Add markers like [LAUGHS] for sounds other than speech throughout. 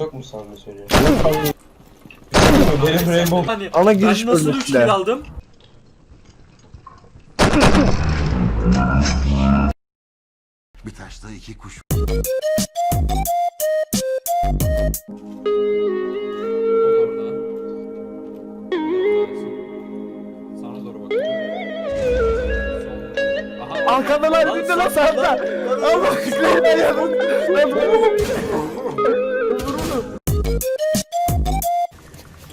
Çok mu samimi söylüyorsun? Benim Rainbow Hani Ana giriş ben nasıl 3 bölmesiyle. kill aldım? Bir taşta iki kuş. O da orada. Sana doğru bak. Aha. Arkandalar Lan bir de lan sağda. Allah küfürüne yanın. Lan [LAUGHS]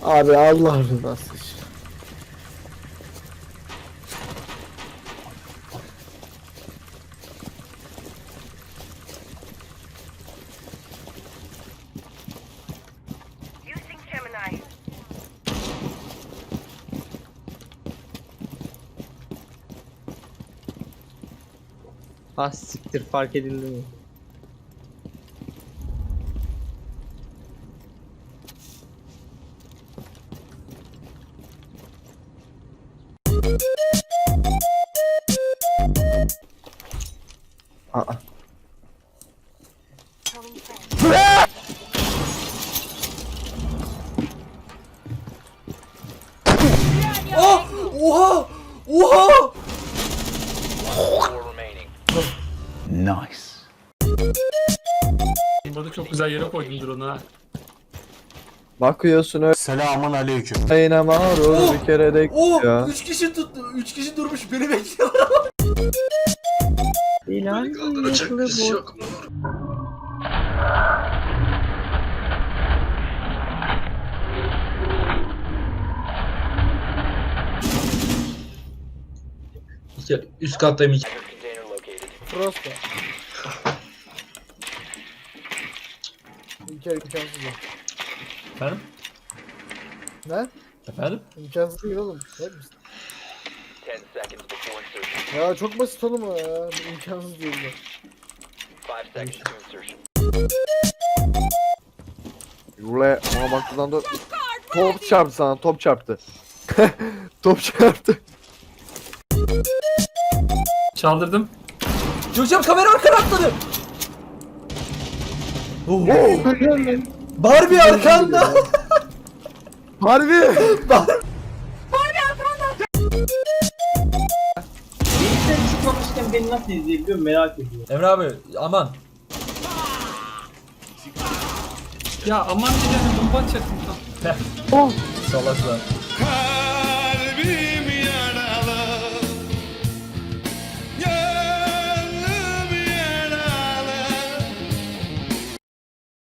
Abi Allah rızası için. Ah siktir fark edildi mi? Aa. Friends. Oh! Oha! Oha! Nice. Burada çok güzel yere koydum drone'u ha. Bakıyorsun öyle Selamun aleyküm. yine Oh! bir kere de Oh! ya. 3 kişi tuttu. 3 kişi durmuş beni bekliyor. Bilal yakılı bu. Üst kattayım iki. Prosto. İlker imkansız ya. Efendim? Ne? Efendim? İmkansız değil oğlum. Ne misin? Ya çok basit oğlum o ya. İmkansız değil de. Rule Muhammed'dan da top çarptı sana top çarptı. [LAUGHS] top çarptı. Çaldırdım. Göreceğim kamera arkana atladı. Oh. Barbie arkanda. Harbi. Sen beni nasıl izleyebiliyorum merak ediyorum. Emre abi aman. Ya aman gidelim bomba çaktım tam. Salaklar.